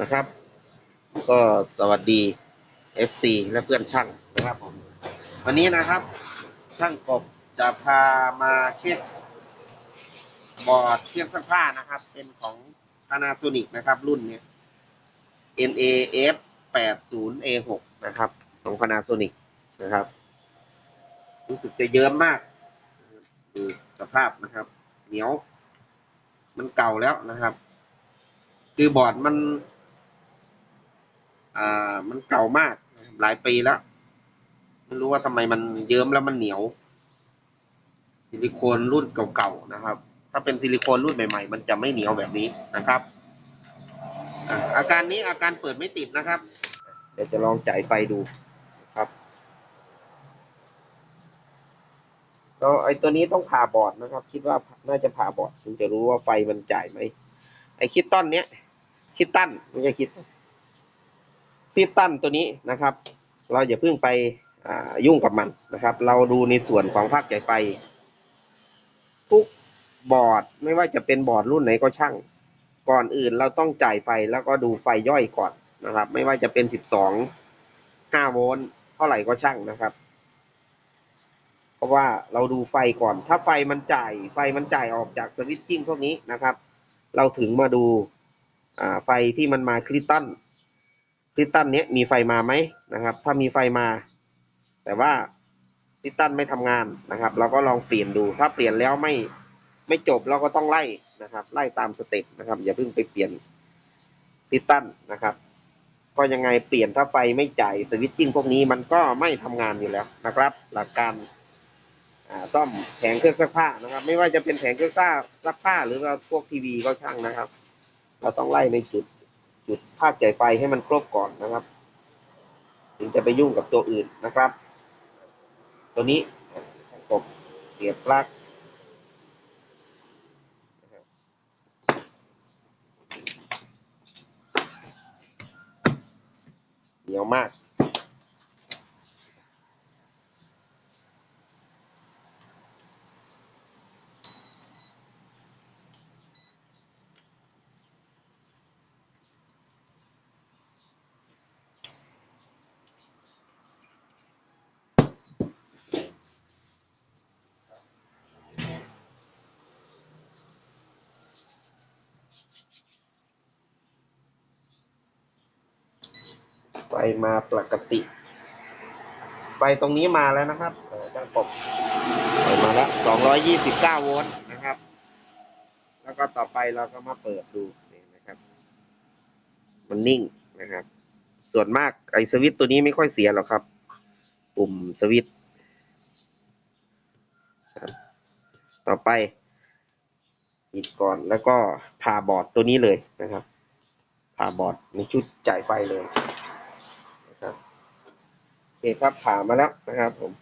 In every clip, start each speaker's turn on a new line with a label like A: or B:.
A: นะครับ ก็สวัสดี FC และเพื่อนช่างนะครับผม วันนี้นะครับ ช่างกบจะพามาเช็คบอร์ดเครื่องซักผ้านะครับ เป็นของ Panasonic นะครับ รุ่นเนี้ย NAF 80 A6 นะครับ ของ Panasonic นะครับ รู้สึกจะเยิ้มมากดูสภาพนะครับ เหนียว มันเก่าแล้วนะครับ คือบอร์ดมัน อ่า มันเก่ามาก หลายปีแล้ว ไม่รู้ว่าทำไมมันเยิ้มแล้วมันเหนียว ซิลิโคนรุ่นเก่าๆนะครับ ถ้าเป็นซิลิโคนรุ่นใหม่ ๆ มันจะไม่เหนียวแบบนี้นะครับอะอาการนี้อาการเปิดไม่ติดนะครับ เดี๋ยวจะลองจ่ายไฟดูครับก็ไอตัวนี้ต้องผ่าบอร์ดนะครับ คิดว่าน่าจะผ่าบอร์ดถึงจะรู้ว่าไฟมันจ่ายไหมไอคิดต้นเนี้ย คิดตั้นไม่ใช่คิดคิดตั้นตัวนี้นะครับ เราอย่าเพิ่งไปยุ่งกับมันนะครับ เราดูในส่วนของภาคจ่ายไฟทุกบอร์ดไม่ว่าจะเป็นบอร์ดรุ่นไหนก็ช่าง ก่อนอื่นเราต้องจ่ายไฟแล้วก็ดูไฟย่อยก่อนนะครับ ไม่ว่าจะเป็นสิบสองห้าโวลต์เท่าไหร่ก็ช่างนะครับ เพราะว่าเราดูไฟก่อน ถ้าไฟมันจ่าย ไฟมันจ่ายออกจากสวิตชิ่งพวกนี้นะครับ เราถึงมาดู ไฟที่มันมาคริสตัลคริสตัลเนี้ยมีไฟมาไหมนะครับ ถ้ามีไฟมา แต่ว่าคริสตัลไม่ทำงานนะครับ เราก็ลองเปลี่ยนดู ถ้าเปลี่ยนแล้วไม่ไม่จบเราก็ต้องไล่นะครับ ไล่ตามสเต็ปนะครับ อย่าเพิ่งไปเปลี่ยนคริสตัลนะครับก็ยังไงเปลี่ยนถ้าไฟไม่จ่ายสวิตชิ่งพวกนี้มันก็ไม่ทำงานอยู่แล้วนะครับ หลักการซ่อมแผงเครื่องซักผ้านะครับ ไม่ว่าจะเป็นแผงเครื่องซักซักผ้าหรือว่าพวกทีวีก็ช่างนะครับ เราต้องไล่ในจุดจุดภาคใหญ่ไฟให้มันครบก่อนนะครับ ถึงจะไปยุ่งกับตัวอื่นนะครับ ตัวนี้กบเสียบปลั๊กเหนียวมาก ไฟมาปกติไฟตรงนี้มาแล้วนะครับเจ้างกบไฟมาแล้ว229โวลต์นะครับ แล้วก็ต่อไปเราก็มาเปิดดูนี่นะครับ มันนิ่งนะครับ ส่วนมากไอ้สวิตตัวนี้ไม่ค่อยเสียหรอกครับ ปุ่มสวิตช์ต่อไปปิดก่อนแล้วก็ผ่าบอร์ดตัวนี้เลยนะครับผ่าบอร์ดในชุดจ่ายไฟเลย เคครับผ่ามาแล้วนะครับผม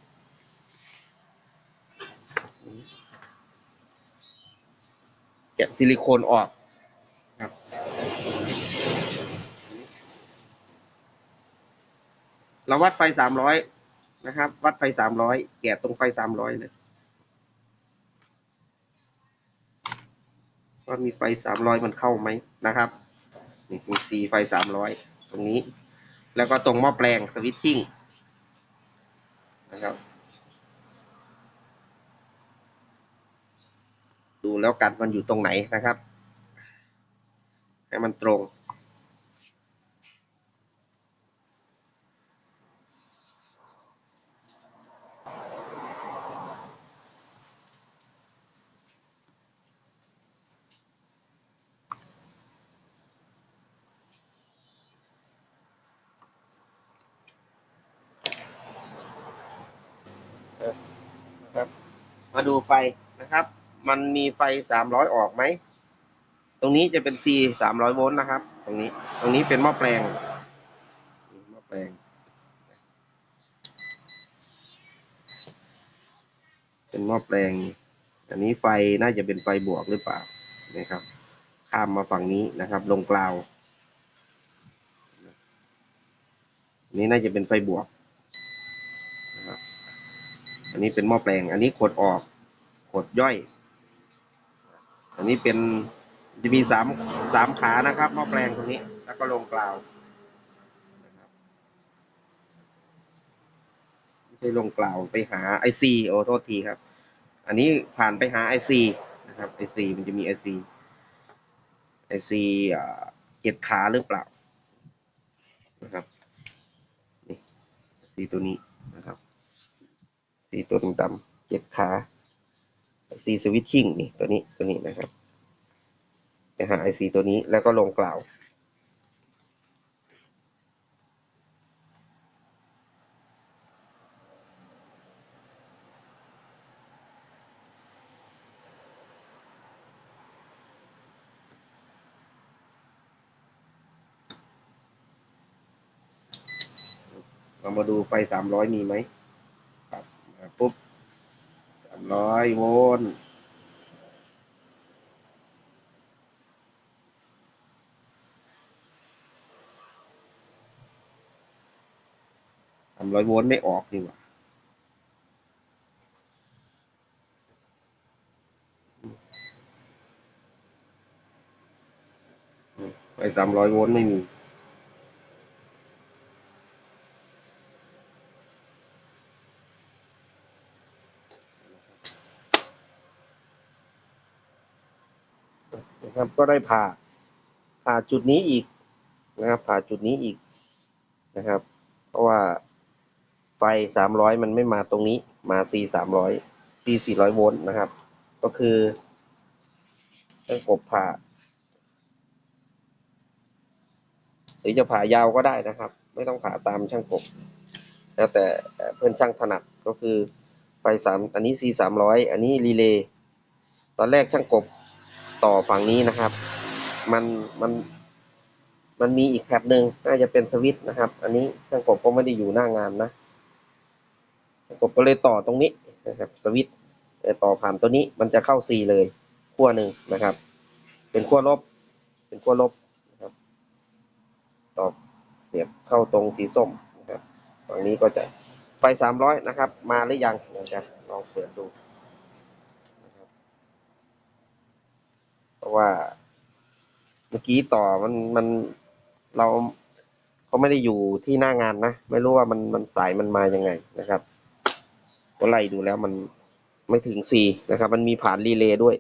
A: แกะซิลิโคนออกครับเราวัดไฟสามร้อยนะครับ วัดไฟสามร้อยแกะตรงไฟสามร้อยเลยว่ามีไฟสามร้อยมันเข้าไหมนะครับนี่มีสีไฟสามร้อยตรงนี้ แล้วก็ตรงหม้อแปลงสวิตชิ่ง นะครับ ดูแล้วกันมันอยู่ตรงไหนนะครับ ให้มันตรง นะครับ มาดู ไฟนะครับ มันมีไฟสามร้อยออกไหม ตรงนี้จะเป็น C สามร้อยโวลต์นะครับ ตรงนี้ ตรงนี้เป็นหม้อแปลง หม้อแปลง เป็นหม้อแปลง อันนี้ไฟน่าจะเป็นไฟบวกหรือเปล่า นะครับ ข้ามมาฝั่งนี้นะครับ ลงกลาวนนี้น่าจะเป็นไฟบวกนะครับอันนี้เป็นหม้อแปลง อันนี้ขดออก ขดย่อย อันนี้เป็นจะมีสามสามขานะครับหม้อแปลงตรงนี้ แล้วก็ลงกล่าวนะครับไม่ใช่ลงกล่าวไปหาไอซีโอโทษทีครับ อันนี้ผ่านไปหาไอซีนะครับไอซีมันจะมีไอซีไอซีเจ็ดขาหรือเปล่านะครับนี่ซีตัวนี้นะครับซีตัวดำๆเจ็ดขา ซีสวิตชิ่งนี่ตัวนี้ตัวนี้นะครับไปหาไอซีตัวนี้แล้วก็ลงกล่าว เรามาดูไฟสามร้อยมีไหมครับมาปุ๊บสาม ร้อยโวลต์สามร้อยโวลต์ไม่ออกนี่หว่าไฟสามร้อยโวลต์ไม่มี นะครับ ก็ได้ผ่าผ่าจุดนี้อีกนะครับ ผ่าจุดนี้อีกนะครับ เพราะว่าไฟสามร้อยมันไม่มาตรงนี้มา C สามร้อย C สี่ร้อยโวลต์นะครับ ก็คือต้องกบผ่า หรือจะผ่ายาวก็ได้นะครับ ไม่ต้องผ่าตามช่างกบแล้วแต่เพื่อนช่างถนัดก็คือไฟสามอันนี้ C สามร้อยอันนี้รีเลย์ตอนแรกช่างกบ ต่อฝั่งนี้นะครับ มันมัน มันมีอีกแถบหนึ่งน่าจะเป็นสวิตช์นะครับ อันนี้ช่างกบก็ไม่ได้อยู่หน้างานนะช่างกบก็เลยต่อตรงนี้นะครับ สวิตช์ต่อผ่านตัวนี้มันจะเข้า C เลยขั้วหนึ่งนะครับ เป็นขั้วลบ เป็นขั้วลบนะครับ ต่อเสียบเข้าตรงสีส้มนะครับฝั่งนี้ก็จะไฟสามร้อยนะครับ มาหรือยังเดี๋ยวจะลองเปิดดู เพราะ ว่า เมื่อกี้ต่อมันมันเราเขาไม่ได้อยู่ที่หน้างานนะ ไม่รู้ว่ามันมันสายมันมายังไงนะครับก็ไล่ดูแล้วมันไม่ถึงสี่นะครับ มันมีผ่านรีเลย์ด้วย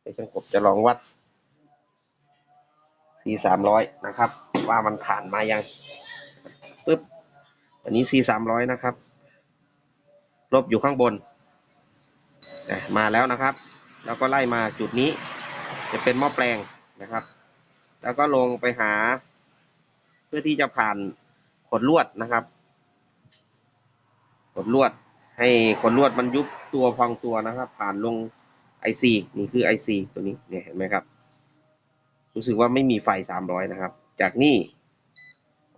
A: เดี๋ยวช่างกบจะลองวัดสี่สามร้อยนะครับ ว่ามันผ่านมายังปึ๊บอันนี้สี่สามร้อยนะครับ ลบอยู่ข้างบนมาแล้วนะครับ แล้วก็ไล่มาจุดนี้ จะเป็นหม้อแปลงนะครับ แล้วก็ลงไปหา เพื่อที่จะผ่านขดลวดนะครับ ขดลวด ให้ขดลวดมันยุบตัวพองตัวนะครับ ผ่านลงไอซีนี่คือไอซีตัวนี้เนี่ยเห็นไหมครับ รู้สึกว่าไม่มีไฟสามร้อยนะครับ จากนี่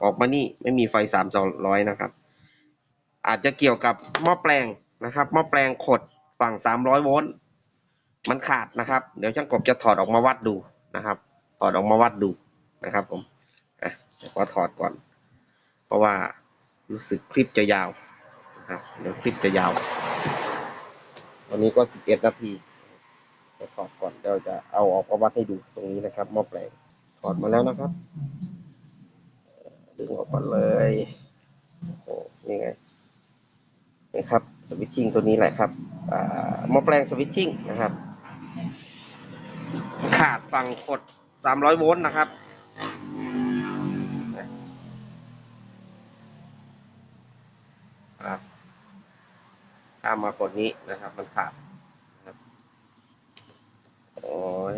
A: ออกมานี่ไม่มีไฟสามร้อยนะครับ อาจจะเกี่ยวกับหม้อแปลงนะครับหม้อแปลงขดฝั่งสามร้อยโวลต์ มันขาดนะครับ เดี๋ยวช่างกบจะถอดออกมาวัดดูนะครับ ถอดออกมาวัดดูนะครับ ผมอะขอถอดก่อน เพราะว่ารู้สึกคลิปจะยาวนะครับเดี๋ยวคลิปจะยาววันนี้ก็สิบเอ็ดนาทีจะถอดก่อนเดี๋ยวจะเอาออกมาวัดให้ดูตรงนี้นะครับหม้อแปลงถอดมาแล้วนะครับดึงออกมาเลยโอ้นี่ไงนี่ครับสวิตชิ่งตัวนี้แหละครับอ่าหม้อแปลงสวิตชิ่งนะครับ ขาดฝั่งกด300 โวลต์นะครับครับ ข้ามมากดนี้นะครับ มันขาดโอ้ย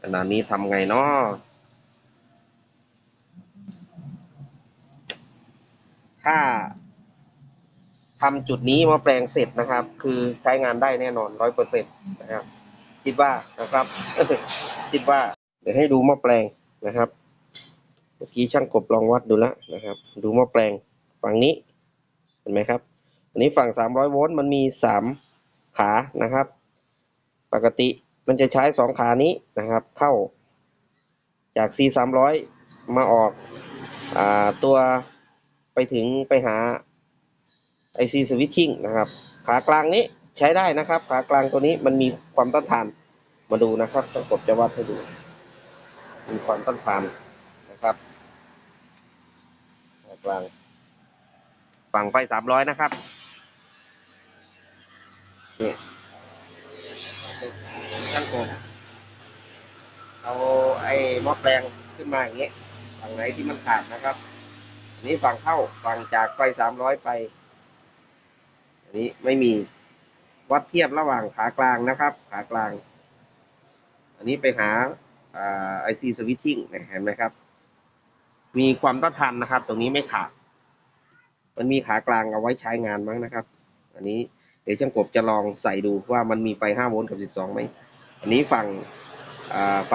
A: ขนาดนี้ทำไงเนาะถ้าทำจุดนี้มาแปลงเสร็จนะครับ คือใช้งานได้แน่นอนร้อยเปอร์เซ็นต์นะครับ คิดว่านะครับคิดว่า เดี๋ยวให้ดูหม้อแปลงนะครับ เมื่อกี้ช่างกบลองวัดดูแล้วนะครับ ดูหม้อแปลงฝั่งนี้เห็นไหมครับ อันนี้ฝั่ง 300 โวลต์มันมี 3 ขานะครับ ปกติมันจะใช้ 2 ขานี้นะครับ เข้าจาก C 300มาออกอตัวไปถึงไปหา IC switching นะครับ ขากลางนี้ ใช้ได้นะครับ ขากลางตัวนี้มันมีความต้านทาน มาดูนะครับต้องกดจะวัดให้ดู มีความต้านทานนะครับขากลางฝั่งไฟสามร้อยนะครับนี่ช่างกบเอาไอ้ม้อแปลงขึ้นมาอย่างเงี้ยฝั่งไหนที่มันขาดนะครับอันนี้ฝั่งเข้าฝั่งจากไฟสามร้อยไป อันนี้ไม่มี วัดเทียบระหว่างขากลางนะครับ ขากลาง อันนี้ไปหาไอซีสวิตชิ่งเห็นไหมครับ มีความต้านทานนะครับ ตรงนี้ไม่ขาด มันมีขากลางเอาไว้ใช้งานมั้งนะครับ อันนี้เดี๋ยวช่างกบจะลองใส่ดูว่ามันมีไฟ 5 โวลต์กับ 12ไหม อันนี้ฝั่งอ่าไฟ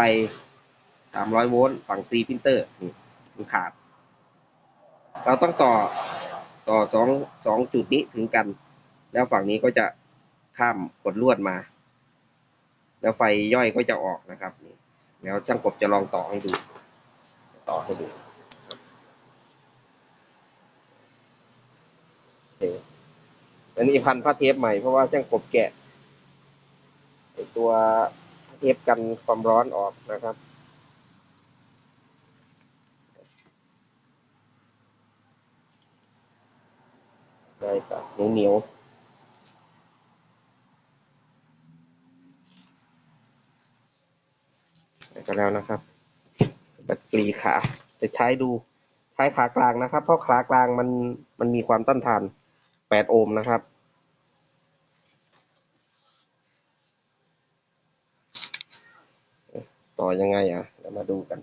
A: 300 โวลต์ฝั่ง C พิมพ์เตอร์นี่มันขาด เราต้องต่อต่อสองสองจุดนี้ถึงกัน แล้วฝั่งนี้ก็จะ ข้ามขดลวดมา แล้วไฟย่อยก็จะออกนะครับนี่แล้วช่างกบจะลองต่อให้ดู ต่อให้ดูอันนี้พันผ้าเทปใหม่เพราะว่าช่างกบแกะตัวเทปกันความร้อนออกนะครับได้ครับเหนียว กันแล้วนะครับแบตเตรีขาจะใช้ดูใช้ขากลางนะครับ เพราะขากลางมันมันมีความต้านทาน 8 โอห์มนะครับต่อยังไงอะเรามาดูกัน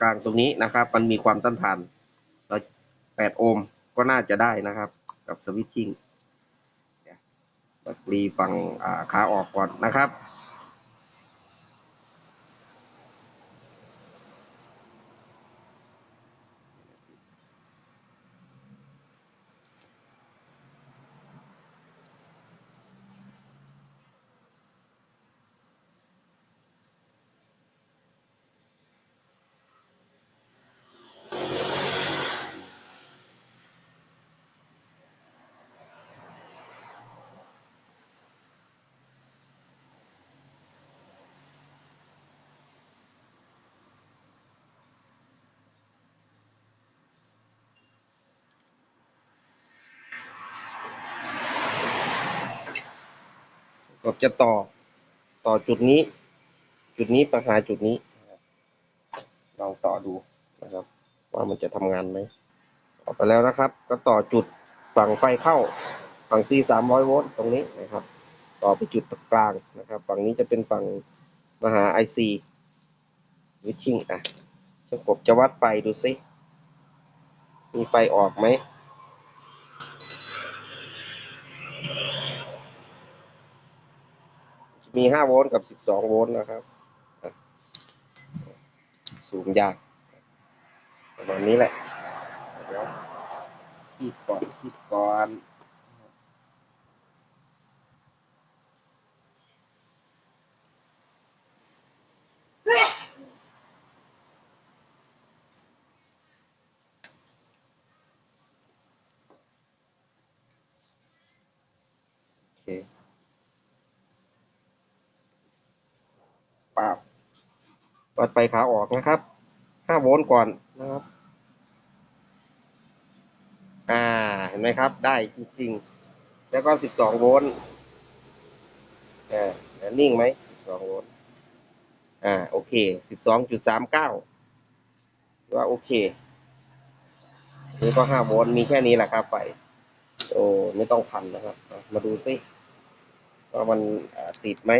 A: กลางตรงนี้นะครับ มันมีความต้านทาน8โอห์มก็น่าจะได้นะครับ กับสวิตชิ่งบตเตรี่ฝั่งขาออกก่อนนะครับ ก็จะต่อต่อจุดนี้ จุดนี้ไปหาจุดนี้นะครับลองต่อดูนะครับ ว่ามันจะทำงานไหมออกไปแล้วนะครับ ก็ต่อจุดฝั่งไฟเข้าฝั่ง C สามร้อยโวลต์ตรงนี้นะครับ ต่อไปจุดตรงกลางนะครับ ฝั่งนี้จะเป็นฝั่งมหา IC วิชิ่งอะช่างกบจะวัดไฟดูซิมีไฟออกไหม มีห้าโวลต์กับสิบสองโวลต์นะครับ สูงยากประมาณนี้แหละเดี๋ยวคีบก่อนคีบก่อนโอเคปาบ วัดไปขาออกนะครับห้าโวลต์ก่อนนะครับ อ่า เห็นไหมครับ ได้จริง ๆ แล้วก็สิบสองโวลต์อ่านิ่งไหมสิบสองโวลต์อ่า โอเคสิบสองจุดสามเก้าว่าโอเค นี่ก็ห้าโวลต์มีแค่นี้แหละครับไฟโอ้ ไม่ต้องพันนะครับ มาดูซิว่ามันติดไหม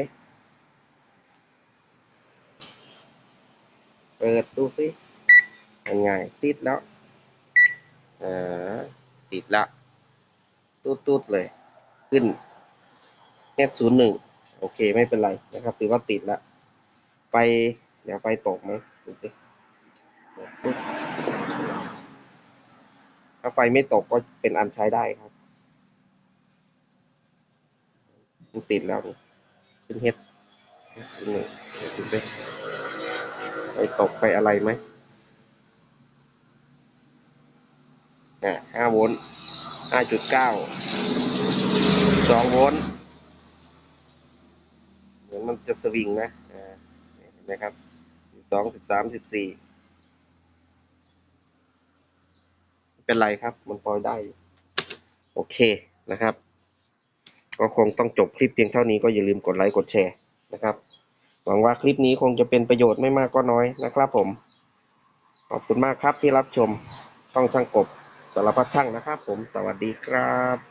A: เปิดดูซิยังไงติดแล้วอ่าติดละตูดๆเลย ขึ้นแค่ศูนย์หนึ่งโอเคไม่เป็นไรนะครับถือว่าติดละไฟเดี๋ยวไฟตกไหมดูสิถ้าไฟไม่ตกก็เป็นอันใช้ได้ครับมันติดแล้วนี่เป็นเฮ็ดนี่งดูสิ ไฟตกไฟอะไรไหมอะห้าโวลต์ห้าจุดเก้าสองโวลต์เหมือนมันจะสวิงนะเห็นไหมครับสองสิบสามสิบสี่ไม่เป็นไรครับ มันพอยได้ โอเคนะครับ ก็คงต้องจบคลิปเพียงเท่านี้ก็อย่าลืมกดไลค์กดแชร์นะครับ หวังว่าคลิปนี้คงจะเป็นประโยชน์ไม่มากก็น้อยนะครับผม ขอบคุณมากครับที่รับชมช่องช่างกบสารพัดช่างนะครับผม สวัสดีครับ